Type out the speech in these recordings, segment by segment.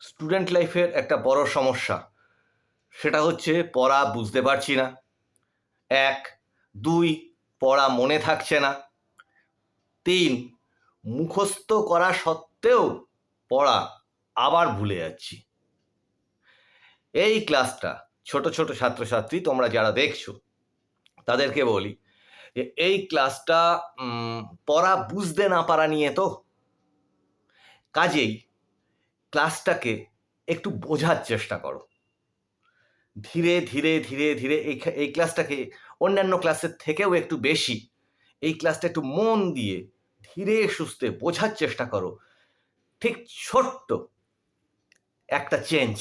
Student লাইফের একটা বড় সমস্যা। সেটা হচ্ছে পড়া বুঝতে পারছি না। এক, দুই, পড়া মনে থাকছে না। তিন, মুখস্থ করা সত্ত্বেও পড়া আবার ভুলে যাচ্ছি। এই ক্লাসটা ছোট ছোট ছাত্রছাত্রী, তোমরা যারা দেখছ, তাদেরকে বলি যে এই ক্লাসটা পড়া বুঝতে না পারা নিয়ে তো কাজেই ক্লাসটাকে একটু বোঝার চেষ্টা করো। ধীরে ধীরে ধীরে ধীরে এই এই ক্লাসটাকে অন্যান্য ক্লাসের থেকেও একটু বেশি এই ক্লাসটা একটু মন দিয়ে ধীরে, সুস্থে বোঝার চেষ্টা করো। ঠিক ছোট্ট একটা চেঞ্জ।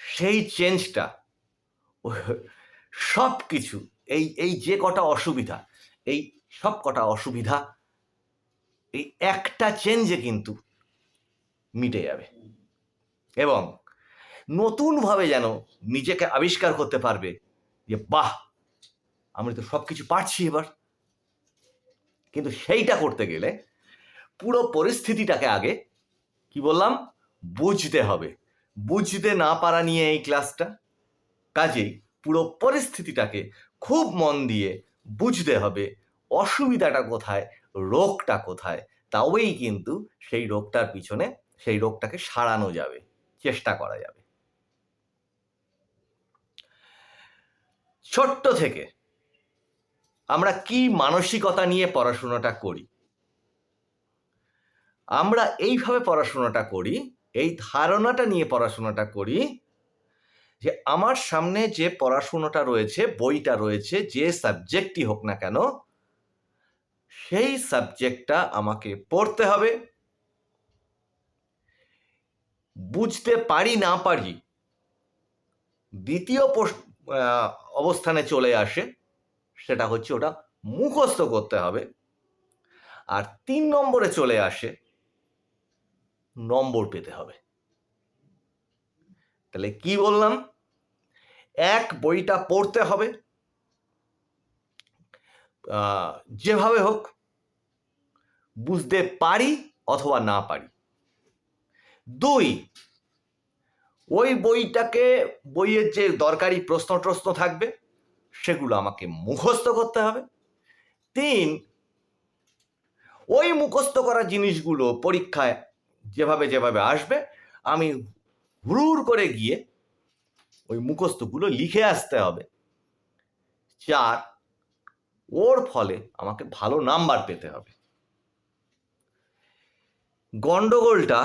সেই চেঞ্জটা সব কিছু এই এই যে কটা অসুবিধা, এই সব কটা অসুবিধা, এই একটা চেঞ্জে কিন্তু মিটে যাবে। এবং নতুনভাবে যেন নিজেকে আবিষ্কার করতে পারবে যে, বাহ, আমি তো সব কিছু পারছি এবার। কিন্তু সেইটা করতে গেলে পুরো পরিস্থিতিটাকে আগে, কি বললাম? বুঝতে হবে। বুঝতে না পারা নিয়ে এই ক্লাসটা। কাজেই পুরো পরিস্থিতিটাকে খুব মন দিয়ে বুঝতে হবে, অসুবিধাটা কোথায়, রোগটা কোথায় তবেই কিন্তু সেই রোগটার পিছনে সেই রোগটাকে সারানো যাবে, চেষ্টা করা যাবে। ছোট্ট থেকে আমরা কি মানসিকতা নিয়ে পড়াশোনাটা করি? আমরা এইভাবে পড়াশোনাটা করি, এই ধারণাটা নিয়ে পড়াশোনাটা করি যে আমার সামনে যে পড়াশোনাটা রয়েছে, বইটা রয়েছে, যে সাবজেক্টই হোক না কেন, সেই সাবজেক্টটা আমাকে পড়তে হবে। বুঝতে পারি, না পারি, দ্বিতীয় অবস্থানে চলে আসে, সেটা হচ্ছে ওটা মুখস্থ করতে হবে। আর তিন নম্বরে চলে আসে, নম্বর পেতে হবে। তাহলে কি বললাম? এক বইটা পড়তে হবে যেভাবে হোক, বুঝতে পারি অথবা না পারি। দুই, ওই বইটাকে বইয়ের যে দরকারি প্রশ্ন টশ্ন থাকবে, সেগুলো আমাকে মুখস্থ করতে হবে। তিন, ওই মুখস্থ করা জিনিসগুলো পরীক্ষায় যেভাবে যেভাবে আসবে, আমি হুড়ুর করে গিয়ে ওই মুখস্থগুলো লিখে আসতে হবে। চার, ওর ফলে আমাকে ভালো নাম্বার পেতে হবে। গন্ডগোলটা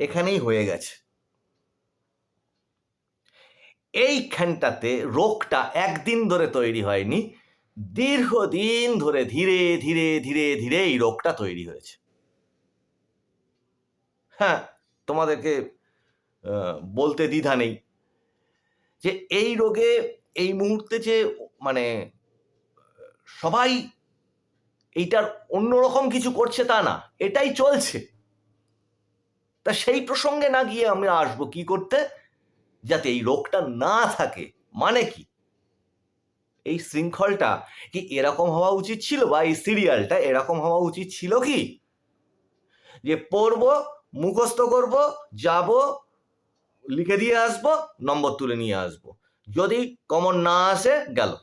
এখানেই হয়ে গেছে। এইখানটাতে রোগটা একদিন ধরে তৈরি হয়নি, দীর্ঘদিন ধরে ধীরে ধীরে ধীরে ধীরে এই রোগটা তৈরি হয়েছে। হ্যাঁ তোমাদেরকে বলতে দ্বিধা নেই যে এই রোগে, এই মুহূর্তে যে মানে সবাই এইটার অন্যরকম কিছু করছে তা না, এটাই চলছে। তা সেই প্রসঙ্গে না গিয়ে আমরা আসব কি করতে? যাতে এই রোগটা না থাকে। মানে কি? এই শৃঙ্খলটা কি এরকম হওয়া উচিত ছিল বা এই সিরিয়ালটা এরকম হওয়া উচিত ছিল কি? যে পড়ব, মুখস্থ করব, যাব, লিখে দিয়ে আসব, নম্বর তুলে নিয়ে আসব। যদি কমন না আসে, গেল।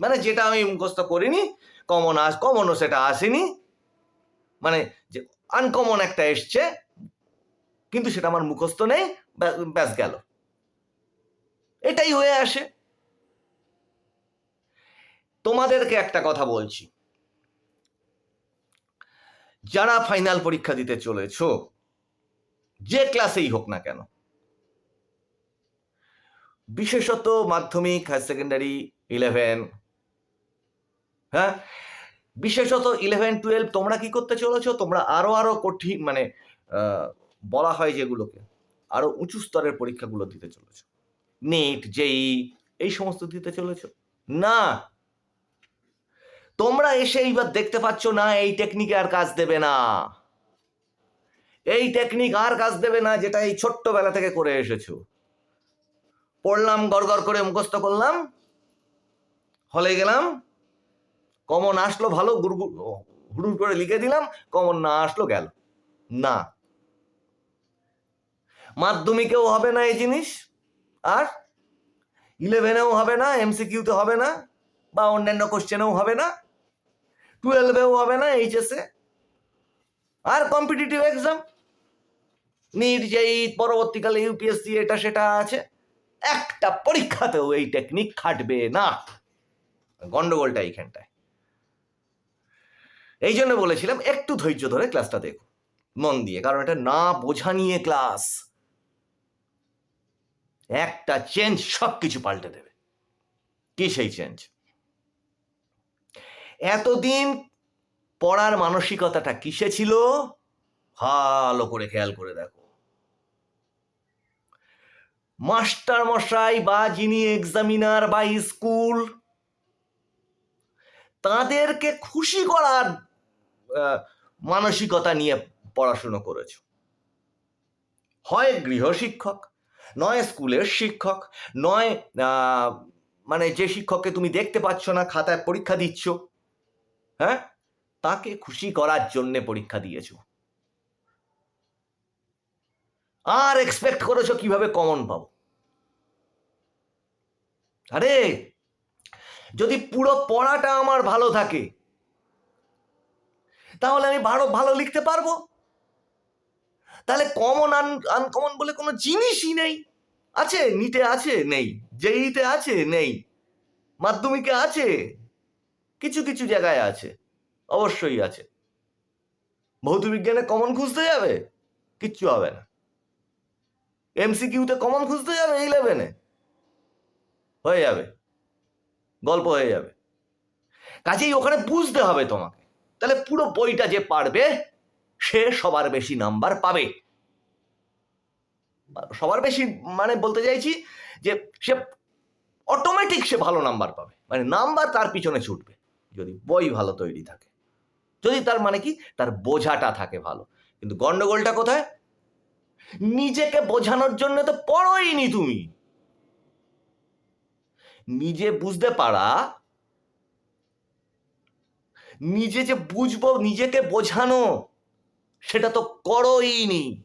মানে যেটা আমি মুখস্থ করিনি কমন আস কমনও সেটা আসেনি। মানে যে আনকমন একটা এসছে, কিন্তু সেটা আমার মুখস্থ নেই, ব্যাস গেল। এটাই হয়ে আসে। তোমাদেরকে একটা কথা বলছি। যারা ফাইনাল পরীক্ষা দিতে চলেছ, যে ক্লাসেই হোক না কেন, বিশেষত মাধ্যমিক হায়ার সেকেন্ডারি ইলেভেন হ্যাঁ? বিশেষত ইলেভেন টুয়েলভ তোমরা কি করতে চলেছো? তোমরা আরও আরও কঠিন মানে বলা হয় যেগুলোকে, আরও উঁচু স্তরের পরীক্ষাগুলো দিতে চলেছো। নেট জেই এই সমস্ত দিতে চলেছো? না। তোমরা এসে এইবার দেখতে পাচ্ছ, না, এই টেকনিকে আর কাজ দেবে না। এই টেকনিক আর কাজ দেবে না, যেটা এই ছোট্টবেলা থেকে করে এসেছ। পড়লাম গড় করে মুখস্থ করলাম, হলে গেলাম কমন আসলো ভালো, গুড় হুড়ুর করে লিখে দিলাম, কমন না আসলো গেল। না। মাধ্যমিকেও হবে না এই জিনিস, আর ইলেভেনেও হবে না, এমসিকিউতে হবে না, বা অন্যান্য কোশ্চেনেও হবে না, টুয়েলভেও হবে না এইচএসে। আর কম্পিটিটিভ এক্সাম, নিট যেই পরবর্তীকালে ইউপিএসসি, এটা সেটা আছে। একটা পরীক্ষাতেও এই টেকনিক খাটবে না। গন্ডগোলটা এইখানটায়। এই জন্য বলেছিলাম, একটু ধৈর্য ধরে ক্লাসটা দেখো। মন দিয়ে, কারণ এটা না বোঝা নিয়ে ক্লাস একটা চেঞ্জ সব কিছু পাল্টে দেবে। কি সেই চেঞ্জ এতদিন পড়ার মানসিকতাটা কিসে ছিল? ভালো করে খেয়াল করে দেখো। মাস্টার মশাই বা যিনি এক্সামিনার বা স্কুল, তাদেরকে খুশি করার মানসিকতা নিয়ে পড়াশুনো করেছ। হয় গৃহশিক্ষক নয় স্কুলের শিক্ষক, নয় মানে যে শিক্ষককে তুমি দেখতে পাচ্ছ না, খাতায় পরীক্ষা দিচ্ছ হ্যাঁ? তাকে খুশি করার জন্য পরীক্ষা দিয়েছ। আর এক্সপেক্ট করেছ কীভাবে কমন পাবো? আরে, যদি পুরো পড়াটা আমার ভালো থাকে তাহলে আমি ভালো ভালো লিখতে পারব? তাহলে কমন আন আনকমন বলে কোনো জিনিসই নেই। আছে, নিটে আছে, নেই। জেইতে আছে, নেই। মাধ্যমিকে আছে, কিছু কিছু জায়গায় আছে, অবশ্যই আছে। ভৌত বিজ্ঞানে কমন খুঁজতে যাবে? কিচ্ছু হবে না। এমসিকিউতে কমন খুঁজতে যাবে? ইলেভেনে হয়ে যাবে। গল্প হয়ে যাবে। কাজেই ওখানে বুঝতে হবে তোমাকে। তাহলে পুরো বইটা যে পারবে, সে সবার বেশি নাম্বার পাবে। সবার বেশি মানে বলতে চাইছি যে, সে অটোমেটিক সে ভালো নাম্বার পাবে। মানে নাম্বার তার পিছনে ছুটবে, যদি বই ভালো তৈরি থাকে। যদি তার মানে কি? তার বোঝাটা থাকে ভালো। কিন্তু গন্ডগোলটা কোথায়? নিজেকে বোঝানোর জন্য তো পড়োই নি তুমি। নিজে বুঝতে পারা নিজে যে বুঝব, নিজেকে বোঝানো, সেটা তো করোই নি।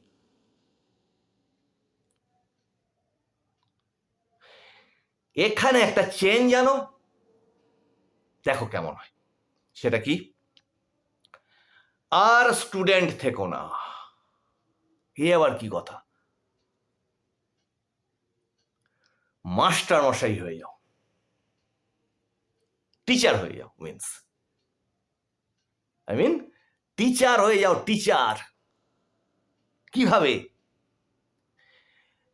এখানে একটা চেঞ্জ জানো দেখো কেমন হয়। সেটা কি? আর স্টুডেন্ট থেকো না। এ আবার কি কথা? মাস্টার মশাই হয়ে যাও। টিচার হয়ে যাও মিন্স আই মিন টিচার হয়ে যাও টিচার কীভাবে?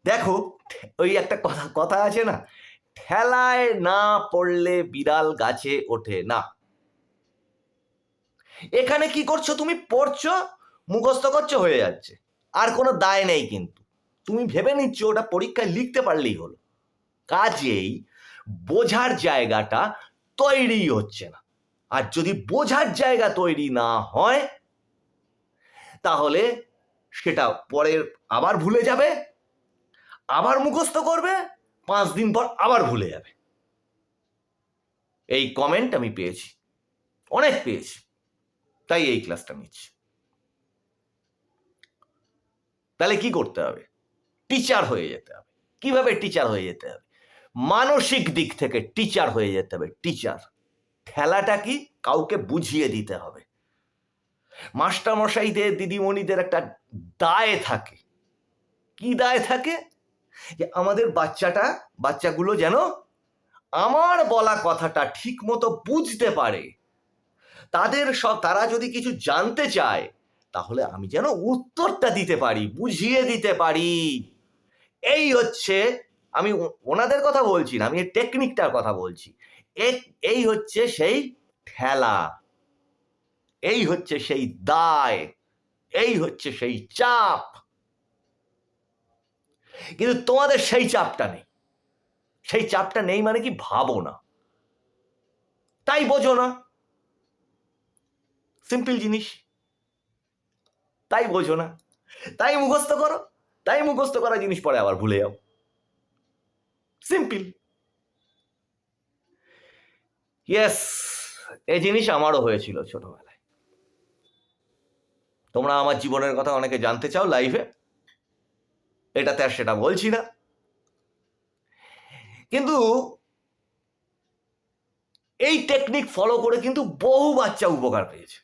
দেখো, ওই একটা কথা কথা আছে না? ঠেলায় না পড়লে বিড়াল গাছে ওঠে না। এখানে কি করছ? তুমি পড়ছো, মুখস্থ করছ, হয়ে যাচ্ছে। আর কোনো দায় নেই কিন্তু। তুমি ভেবে নিচ্ছ, ওটা পরীক্ষায় লিখতে পারলেই হলো। কাজেই বোঝার জায়গাটা তৈরি হচ্ছে না। আর যদি বোঝার জায়গা তৈরি না হয়, তাহলে সেটা পরে আবার ভুলে যাবে, আবার মুখস্থ করবে, পাঁচ দিন পর আবার ভুলে যাবে। এই কমেন্ট আমি পেয়েছি, অনেক পেয়েছি, তাই এই ক্লাসটা নিচ্ছি। তাহলে কি করতে হবে? টিচার হয়ে যেতে হবে। কীভাবে টিচার হয়ে যেতে হবে? মানসিক দিক থেকে টিচার হয়ে যেতে হবে। টিচার খেলাটা কি? কাউকে বুঝিয়ে দিতে হবে। মাস্টারমশাইদের, দিদিমণিদের একটা দায় থাকে। কি দায় থাকে? যে আমাদের বাচ্চাটা, বাচ্চাগুলো যেন আমার বলা কথাটা ঠিক মতো বুঝতে পারে। তাদের সব, তারা যদি কিছু জানতে চায়, তাহলে আমি যেন উত্তরটা দিতে পারি, বুঝিয়ে দিতে পারি। এই হচ্ছে, আমি ওনাদের কথা বলছি না, আমি এই টেকনিকটার কথা বলছি। এই হচ্ছে সেই ঠেলা এই হচ্ছে সেই দায়, এই হচ্ছে সেই চাপ। কিন্তু তোমাদের সেই চাপটা নেই। সেই চাপটা নেই মানে কি ভাবো না। তাই বোঝো না। সিম্পল জিনিস। তাই বোঝো না। তাই মুখস্থ করো। তাই মুখস্থ করা জিনিস পরে আবার ভুলে যাও। সিম্পল ইয়েস এই জিনিস আমারও হয়েছিল ছোটবেলায়। তোমরা আমার জীবনের কথা অনেকে জানতে চাও লাইভে এটাতে আর সেটা বলছি না। কিন্তু এই টেকনিক ফলো করে কিন্তু বহু বাচ্চা উপকার পেয়েছে।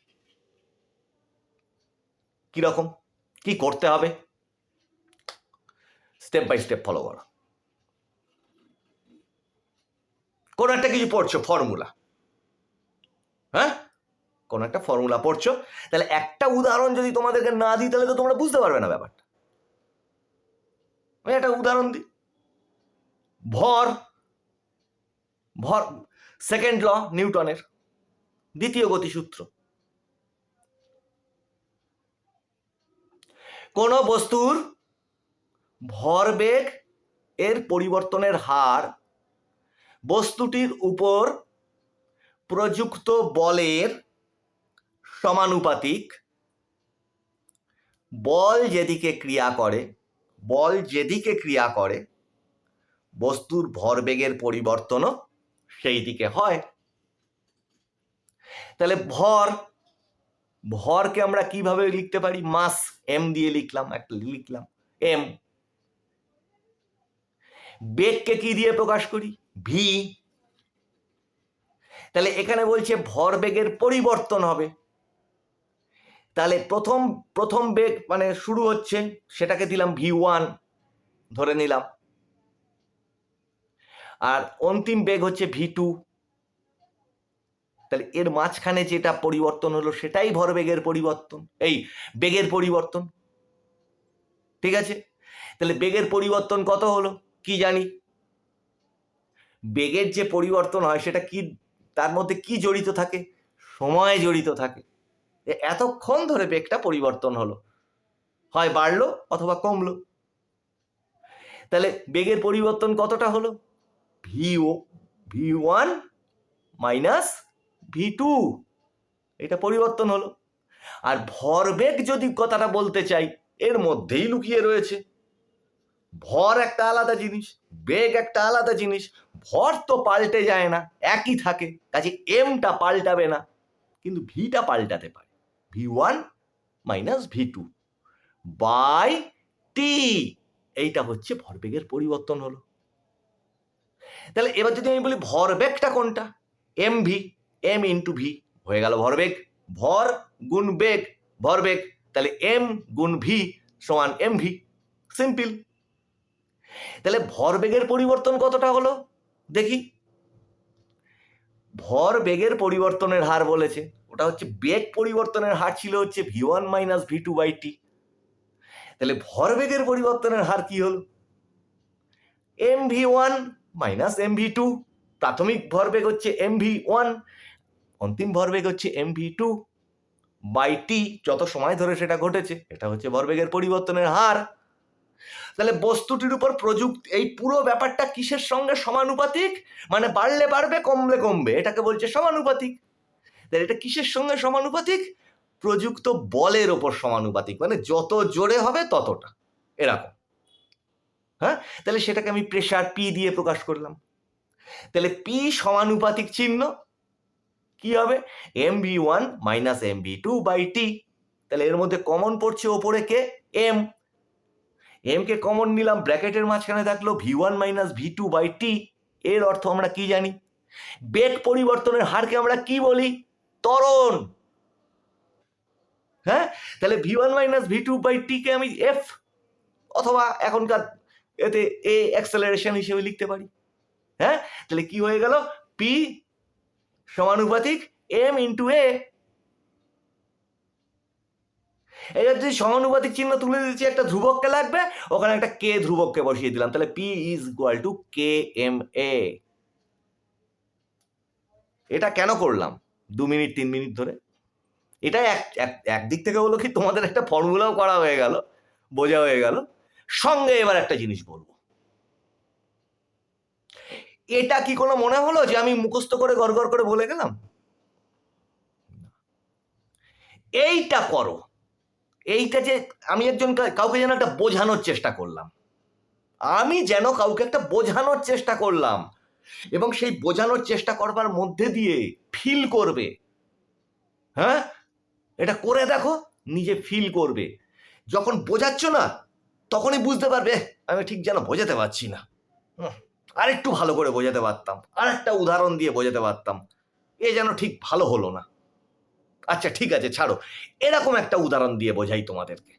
কীরকম? কি করতে হবে? স্টেপ বাই স্টেপ ফলো করো। কোন একটা কিছু পড়ছো ফর্মুলা হ্যাঁ? কোন একটা ফর্মুলা পড়ছো। তাহলে একটা উদাহরণ যদি তোমাদেরকে না দিই, তাহলে তো তোমরা বুঝতে পারবে না ব্যাপারটা। আমি একটা উদাহরণ দিই। ভর ভর সেকেন্ড ল নিউটনের দ্বিতীয় গতিসূত্র। কোন বস্তুর ভরবেগ এর পরিবর্তনের হার বস্তুটির উপর প্রযুক্ত বলের সমানুপাতিক। বল যেদিকে ক্রিয়া করে, বল যেদিকে ক্রিয়া করে, বস্তুর ভরবেগের পরিবর্তনও সেই দিকে হয়। তাহলে ভর, ভরকে আমরা কীভাবে লিখতে পারি? মাস, এম দিয়ে লিখলাম, একটা লিখলাম, এম। বেগকে কি দিয়ে প্রকাশ করি? ভি। তাহলে এখানে বলছে ভরবেগের পরিবর্তন হবে। তাহলে প্রথম প্রথম বেগ মানে শুরু হচ্ছে, সেটাকে দিলাম ভি ওয়ান ধরে নিলাম। আর অন্তিম বেগ হচ্ছে ভি টু তাহলে এর মাঝখানে যেটা পরিবর্তন হলো, সেটাই ভরবেগের পরিবর্তন। এই বেগের পরিবর্তন। ঠিক আছে? তাহলে বেগের পরিবর্তন কত হলো? কি জানি? বেগের যে পরিবর্তন হয়, সেটা কি তার মধ্যে কি জড়িত থাকে? সময় জড়িত থাকে। এতক্ষণ ধরে বেগটা পরিবর্তন হলো। হয় বাড়লো অথবা কমলো। তাহলে বেগের পরিবর্তন কতটা হলো? ভি ও V one minus V two এটা পরিবর্তন হলো। আর ভরবেগ যদি কথাটা বলতে চাই, এর মধ্যেই লুকিয়ে রয়েছে। ভর একটা আলাদা জিনিস, বেগ একটা আলাদা জিনিস, ভর তো পাল্টে যায় না, একই থাকে, কাজে এমটা পাল্টাবে না, কিন্তু ভিটা পাল্টাতে পারে। V one minus V two by T এইটা হচ্ছে ভরবেগের পরিবর্তন হলো। তাহলে এবার যদি আমি বলি ভরবেগটা কোনটা? M V M into V হয়ে গেল ভরবেগ। ভর গুণ বেগ, ভরবেগ। তাহলে এম গুণ ভি সমান এম ভি সিম্পল তাহলে ভরবেগের পরিবর্তন কতটা হলো? দেখি। ভর বেগের পরিবর্তনের হার বলেছে। ওটা হচ্ছে বেগ পরিবর্তনের হার ছিল হচ্ছে V one minus V two by T তাহলে ভরবেগের পরিবর্তনের হার কি হলো? M V one minus M V two প্রাথমিক ভরবেগ হচ্ছে এম ভি ওয়ান অন্তিম ভরবেগ হচ্ছে M V two by T যত সময় ধরে সেটা ঘটেছে, এটা হচ্ছে ভরবেগের পরিবর্তনের হার। তাহলে বস্তুটির উপর প্রযুক্তি, এই পুরো ব্যাপারটা কিসের সঙ্গে সমানুপাতিক? মানে বাড়লে বাড়বে, কমলে কমবে, এটাকে বলছে সমানুপাতিক। তাহলে এটা কিসের সঙ্গে সমানুপাতিক? প্রযুক্ত বলের ওপর সমানুপাতিক মানে যত জোরে হবে ততটা, এরকম। হ্যাঁ? তাহলে সেটাকে আমি প্রেশার পি দিয়ে প্রকাশ করলাম। তাহলে পি সমানুপাতিক চিহ্ন, কি হবে? M V one minus M V two by T তাহলে এর মধ্যে কমন পড়ছে ওপরে কে? এম এম কে কমন নিলাম ব্র্যাকেটের মাঝখানে থাকল V one minus V two by T এর অর্থ আমরা কি জানি? বেগ পরিবর্তনের হারকে আমরা কি বলি? ত্বরণ। হ্যাঁ? তাহলে V one minus V two by T কে আমি এফ অথবা এখনকার এতে এ অ্যাক্সেলারেশন হিসেবে লিখতে পারি। হ্যাঁ? তাহলে কি হয়ে গেল? পি সমানুপাতিক এম ইন্টু এ এবার যদি সমানুপাতিক চিহ্ন তুলে দিচ্ছি একটা ধ্রুবককে লাগবে, ওখানে একটা কে ধ্রুবককে বসিয়ে দিলাম। তাহলে P is equal to K M A এটা কেন করলাম? দু মিনিট, তিন মিনিট ধরে। এটা এক, এক- একদিক থেকে হলো কি, তোমাদের একটা ফর্মুলাও করা হয়ে গেল, বোঝা হয়ে গেল। সঙ্গে এবার একটা জিনিস বলব। এটা কি কোনো মনে হলো যে আমি মুখস্থ করে গড় করে বলে গেলাম? এইটা করো। এইটা যে আমি একজন কাউকে যেন একটা বোঝানোর চেষ্টা করলাম। আমি যেন কাউকে একটা বোঝানোর চেষ্টা করলাম। এবং সেই বোঝানোর চেষ্টা করবার মধ্যে দিয়ে ফিল করবে। হ্যাঁ? এটা করে দেখো, নিজে ফিল করবে। যখন বোঝাচ্ছ না, তখনই বুঝতে পারবে আমি ঠিক যেন বোঝাতে পারছি না। আরেকটু ভালো করে বোঝাতে পারতাম। আর একটা উদাহরণ দিয়ে বোঝাতে পারতাম। এ যেন ঠিক ভালো হলো না। আচ্ছা ঠিক আছে, ছাড়ো। এরকম একটা উদাহরণ দিয়ে বোঝাই তোমাদেরকে।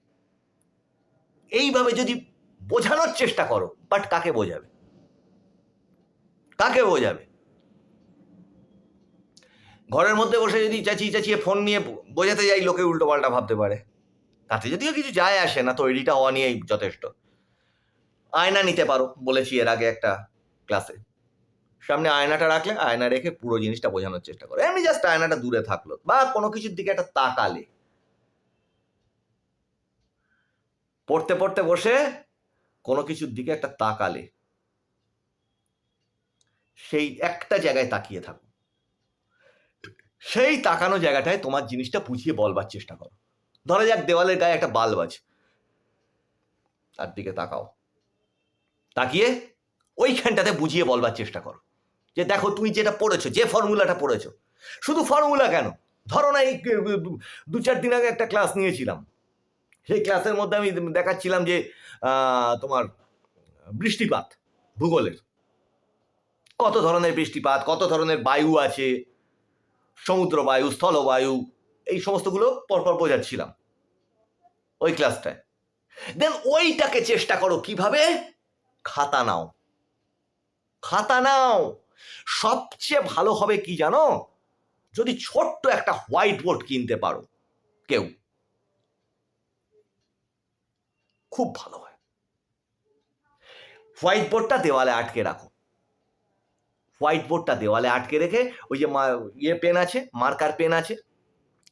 এইভাবে যদি বোঝানোর চেষ্টা করো বাট কাকে বোঝাবে? কাকে বোঝাবে? ঘরের মধ্যে বসে যদি চাচিয়ে চাচিয়ে ফোন নিয়ে বোঝাতে যাই, লোকে উল্টো পাল্টা ভাবতে পারে। তাতে যদিও কিছু যায় আসে না তৈরিটা হওয়া নিয়েই যথেষ্ট। আয়না নিতে পারো, বলেছি এর আগে একটা ক্লাসে সামনে আয়নাটা রাখলে আয়না রেখে পুরো জিনিসটা বোঝানোর চেষ্টা করো। এমনি জাস্ট আয়নাটা দূরে থাকল বা কোনো কিছুর দিকে একটা তাকালে। পড়তে পড়তে বসে কোনো কিছুর দিকে একটা তাকালে। সেই একটা জায়গায় তাকিয়ে থাকো। সেই তাকানো জায়গাটায় তোমার জিনিসটা বুঝিয়ে বলবার চেষ্টা করো। ধরা যাক দেওয়ালের গায়ে একটা বাল্ব আছে। তার দিকে তাকাও। তাকিয়ে ওইখানটাতে বুঝিয়ে বলবার চেষ্টা করো। যে দেখো তুমি যেটা পড়েছো, যে ফর্মুলাটা পড়েছো। শুধু ফর্মুলা কেন? ধরো না এই, দু চার দিন আগে একটা ক্লাস নিয়েছিলাম। সেই ক্লাসের মধ্যে আমি দেখাচ্ছিলাম যে তোমার বৃষ্টিপাত, ভূগোলের। কত ধরনের বৃষ্টিপাত, কত ধরনের বায়ু আছে সমুদ্র বায়ু স্থলবায়ু, এই সমস্তগুলো পরপর বোঝাচ্ছিলাম ওই ক্লাসটায় দেন ওইটাকে চেষ্টা করো কীভাবে? খাতা নাও। খাতা নাও। সবচেয়ে ভালো হবে কি জানো? যদি ছোট্ট একটা হোয়াইট বোর্ড কিনতে পারো, কেউ। খুব ভালো হয়। হোয়াইট বোর্ডটা দেওয়ালে আটকে রাখো। হোয়াইট বোর্ডটা দেওয়ালে আটকে রেখে ওই যে ইয়ে পেন আছে মার্কার পেন আছে,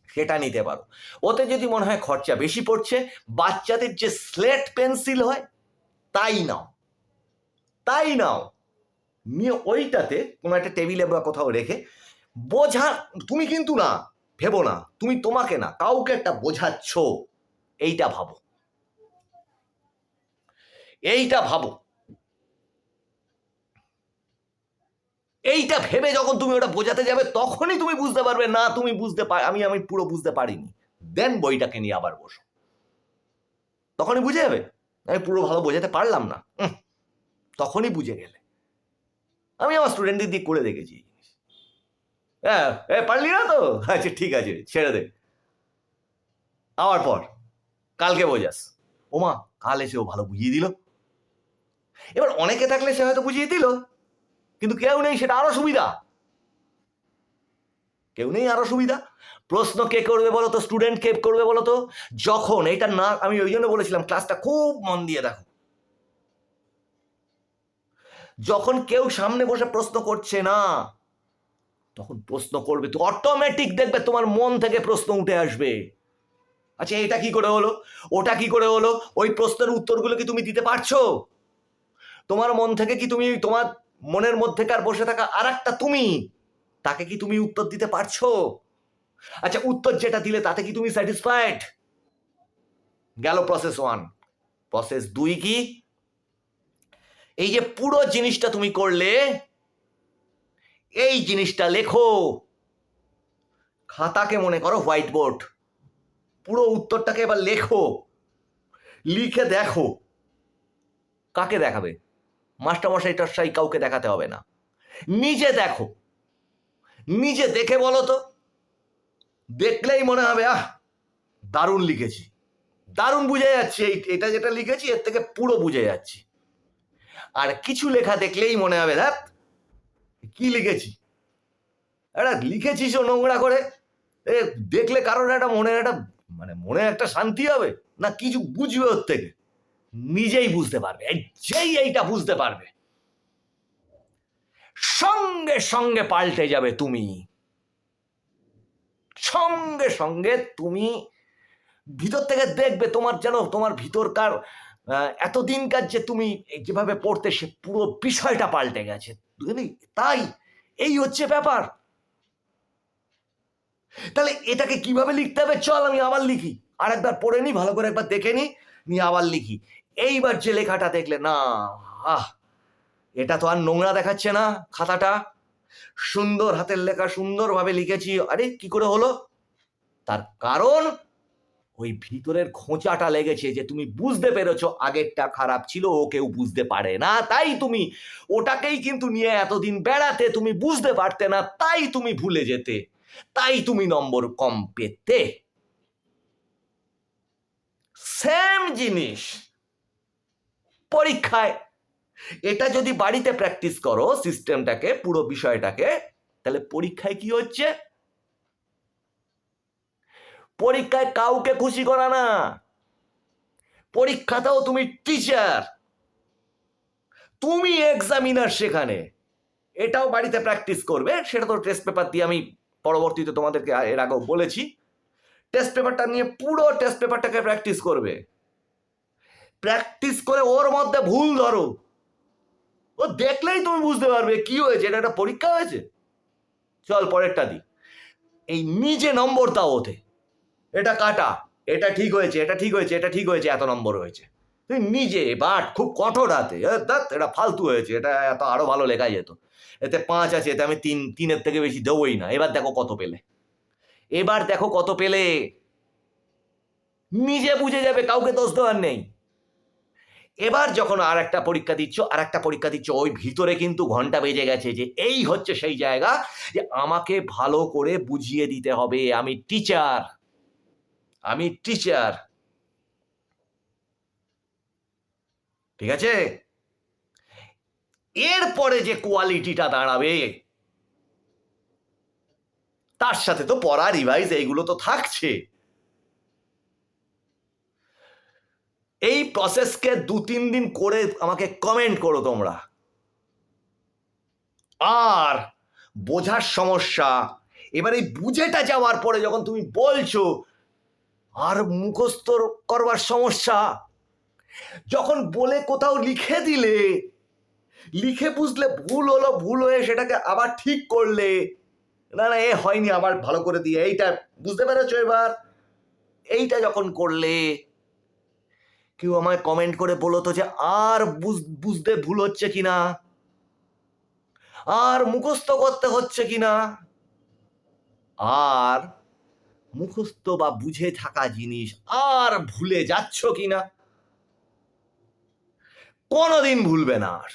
সেটা নিতে পারো। ওতে যদি মনে হয় খরচা বেশি পড়ছে, বাচ্চাদের যে স্লেট পেন্সিল হয়, তাই নাও। তাই নাও। নিয়ে ওইটাতে কোনো একটা টেবিলে বা কোথাও রেখে বোঝা, তুমি কিন্তু না, ভেবো না, তুমি তোমাকে না, কাউকে একটা বোঝাচ্ছ, এইটা ভাবো। এইটা ভাবো। এইটা ভেবে যখন তুমি ওটা বোঝাতে যাবে, তখনই তুমি বুঝতে পারবে, না, তুমি বুঝতে পার আমি আমি পুরো বুঝতে পারিনি। দেন বইটাকে নিয়ে আবার বসো। তখনই বুঝে যাবে? আমি পুরো ভালো বোঝাতে পারলাম না। তখনই বুঝে গেলে। আমি আমার স্টুডেন্টদের দিয়ে করে দেখেছি হ্যাঁ পারলি না তো? আচ্ছা ঠিক আছে, ছেড়ে দে। আবার পর, কালকে বোঝাস। ওমা, কাল এসে ও ভালো বুঝিয়ে দিল। এবার অনেকে থাকলে সে হয়তো বুঝিয়ে দিল, কিন্তু কেউ নেই, সেটা আরও সুবিধা। কেউ নেই, আরও সুবিধা। প্রশ্ন কে করবে বলো তো? স্টুডেন্ট কে করবে বলো তো? যখন এটা না, আমি ওই জন্য বলেছিলাম ক্লাসটা খুব মন দিয়ে দেখো। যখন কেউ সামনে বসে প্রশ্ন করছে না, তখন প্রশ্ন করবে তো অটোমেটিক দেখবে তোমার মন থেকে প্রশ্ন উঠে আসবে। আচ্ছা এটা কি করে হলো? ওটা কি করে হলো? ওই প্রশ্নের উত্তরগুলো কি তুমি দিতে পারছ? তোমার মন থেকে কি তুমি, তোমার মনের মধ্যেকার বসে থাকা আর একটা তুমি, তাকে কি তুমি উত্তর দিতে পারছ? আচ্ছা উত্তর যেটা দিলে তাতে কি তুমি স্যাটিসফাইড গেল প্রসেস ওয়ান প্রসেস দুই কি? এই যে পুরো জিনিসটা তুমি করলে, এই জিনিসটা লেখো। খাতাকে মনে করো হোয়াইট বোর্ড পুরো উত্তরটাকে এবার লেখো। লিখে দেখো। কাকে দেখাবে? মাস্টারমশাই টসাই কাউকে দেখাতে হবে না। নিজে দেখো। নিজে দেখে বলো তো। দেখলেই মনে হবে, আহ, দারুণ লিখেছি। দারুণ বুঝে যাচ্ছে। এটা যেটা লিখেছি, এর থেকে পুরো বুঝে যাচ্ছি। আর কিছু লেখা দেখলেই মনে হবে দেখ কি লিখেছি? একটা লিখেছিস নোংরা করে। এ, দেখলে কারোর একটা মনে একটা মানে মনে একটা শান্তি হবে, না কিছু বুঝবে ওর থেকে? নিজেই বুঝতে পারবে যেই এইটা বুঝতে পারবে। সঙ্গে সঙ্গে পাল্টে যাবে তুমি। সঙ্গে সঙ্গে তুমি ভিতর থেকে দেখবে তোমার যেন, তোমার ভিতরকার এতদিনকার যে তুমি যেভাবে পড়তে, সে পুরো বিষয়টা পাল্টে গেছে? তাই এই হচ্ছে ব্যাপার। তাহলে এটাকে কীভাবে লিখতে হবে? চল আমি আবার লিখি। আর একবার পড়ে নি, ভালো করে একবার দেখে নি আবার লিখি। এইবার যে লেখাটা দেখলে, না, আহ, এটা তো আর নোংরা দেখাচ্ছে না খাতাটা। সুন্দর হাতের লেখা সুন্দরভাবে লিখেছি। আরে, কি করে হলো? তার কারণ ওই ভিতরের খোঁচাটা লেগেছে যে তুমি বুঝতে পেরেছ আগেরটা খারাপ ছিল, ও কেউ বুঝতে পারে না। তাই তুমি ওটাকেই কিন্তু নিয়ে এতদিন বেড়াতে তুমি বুঝতে পারতে না, তাই তুমি ভুলে যেতে। তাই তুমি নম্বর কম পেতে। সেম জিনিস পরীক্ষায়। এটা যদি বাড়িতে প্র্যাকটিস করো সিস্টেমটাকে পুরো বিষয়টাকে, তাহলে পরীক্ষায় কি হচ্ছে? পরীক্ষায় কাউকে খুশি করা না। পরীক্ষাতেও তুমি টিচার তুমি এক্সামিনার সেখানে। এটাও বাড়িতে প্র্যাকটিস করবে। সেটা তো টেস্ট পেপার দিয়ে আমি পরবর্তীতে তোমাদেরকে এর আগেও বলেছি। টেস্ট পেপারটা নিয়ে পুরো টেস্ট পেপারটাকে প্র্যাকটিস করবে। প্র্যাকটিস করে ওর মধ্যে ভুল ধরো। ও দেখলেই তুমি বুঝতে পারবে কি হয়েছে, এটা একটা পরীক্ষা হয়েছে। চল পরেরটা দি। এই নিজে নম্বর দাও ওতে। এটা কাটা, এটা ঠিক হয়েছে, এটা ঠিক হয়েছে, এটা ঠিক হয়েছে, এত নম্বর হয়েছে। তুই নিজে, বাট খুব কঠোর হাতে এটা ফালতু হয়েছে, এটা এত আরও ভালো লেখা যেত। এতে পাঁচ আছে, এতে আমি তিন, তিনের থেকে বেশি দেবই না। এবার দেখো কত পেলে। এবার দেখো কত পেলে। নিজে বুঝে যাবে, কাউকে দোষ দেওয়ার নেই। এবার যখন আর একটা পরীক্ষা দিচ্ছ, আর একটা পরীক্ষা দিচ্ছ, ওই ভিতরে কিন্তু ঘণ্টা বেজে গেছে যে এই হচ্ছে সেই জায়গা যে আমাকে ভালো করে বুঝিয়ে দিতে হবে, আমি টিচার আমি টিচার ঠিক আছে? এরপরে যে কোয়ালিটিটা দাঁড়াবে, তার সাথে তো পড়া রিভাইজ এইগুলো তো থাকছে। এই প্রসেসকে দু তিন দিন করে আমাকে কমেন্ট করো তোমরা। আর বোঝার সমস্যা, এবার এই বুঝেটা যাওয়ার পরে যখন তুমি বলছো আর মুখস্থ করবার সমস্যা। যখন বলে কোথাও লিখে দিলে, লিখে বুঝলে ভুল হলো, ভুল হয়ে সেটাকে আবার ঠিক করলে, না না, এ হয়নি, আবার ভালো করে দিয়ে, এইটা বুঝতে পেরেছ এবার? এইটা যখন করলে, কেউ আমায় কমেন্ট করে বলো তো যে, আর বুঝ- বুঝতে ভুল হচ্ছে কিনা? আর মুখস্থ করতে হচ্ছে কিনা? আর মুখস্থ বা বুঝে থাকা জিনিস আর ভুলে যাচ্ছ কি কিনা? কোনোদিন ভুলবে না আর।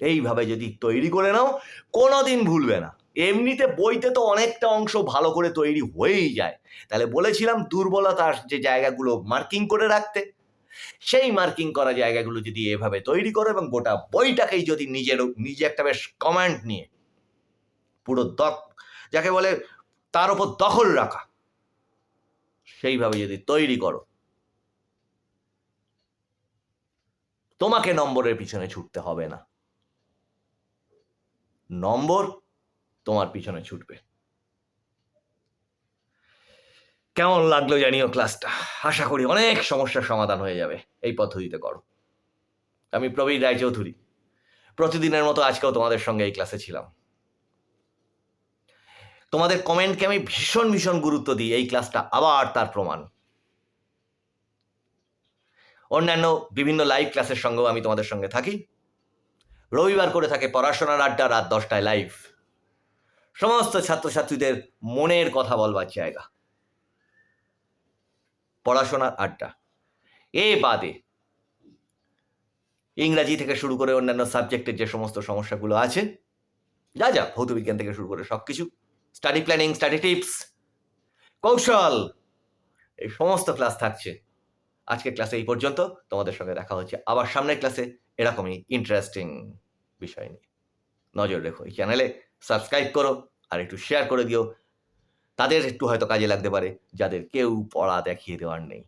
এইভাবে যদি তৈরি করে নাও, কোনোদিন ভুলবে না। এমনিতে বইতে তো অনেকটা অংশ ভালো করে তৈরি হয়েই যায়। তাহলে বলেছিলাম দুর্বলতার যে জায়গাগুলো মার্কিং করে রাখতে, সেই মার্কিং করা জায়গাগুলো যদি এভাবে তৈরি করো এবং গোটা বইটাকেই যদি নিজের, নিজে একটা বেশ কমান্ড নিয়ে, পুরো দক, যাকে বলে তার উপর দখল রাখা। সেইভাবে যদি তৈরি করো, তোমাকে নম্বরের পিছনে ছুটতে হবে না। নম্বর তোমার পিছনে ছুটবে। কেমন লাগল জানিও ক্লাসটা? আশা করি অনেক সমস্যার সমাধান হয়ে যাবে। এই পদ্ধতিতে করো। আমি প্রবীর রায়চৌধুরী। প্রতিদিনের মতো আজকেও তোমাদের সঙ্গে এই ক্লাসে ছিলাম। তোমাদের কমেন্টকে আমি ভীষণ ভীষণ গুরুত্ব দিই এই ক্লাসটা আবার তার প্রমাণ। অন্যান্য বিভিন্ন লাইভ ক্লাসের সঙ্গেও আমি তোমাদের সঙ্গে থাকি। রবিবার করে থাকে পড়াশোনার আড্ডা, রাত দশটায় লাইভ সমস্ত ছাত্রছাত্রীদের মনের কথা বলবার জায়গা। পড়াশোনার আড্ডা। এ বাদে ইংরাজি থেকে শুরু করে অন্যান্য সাবজেক্টের যে সমস্ত সমস্যাগুলো আছে, যা যা ভৌতবিজ্ঞান থেকে শুরু করে সব কিছু স্টাডি প্ল্যানিং স্টাডি টিপস কৌশল! এই সমস্ত ক্লাস থাকছে। আজকের ক্লাসে এই পর্যন্ত। তোমাদের সঙ্গে দেখা হচ্ছে আবার সামনের ক্লাসে এরকমই ইন্টারেস্টিং বিষয় নিয়ে। নজর রেখো এই চ্যানেলে সাবস্ক্রাইব করো আর একটু শেয়ার করে দিও। তাদের একটু হয়তো কাজে লাগতে পারে, যাদের কেউ পড়া দেখিয়ে দেওয়ার নেই।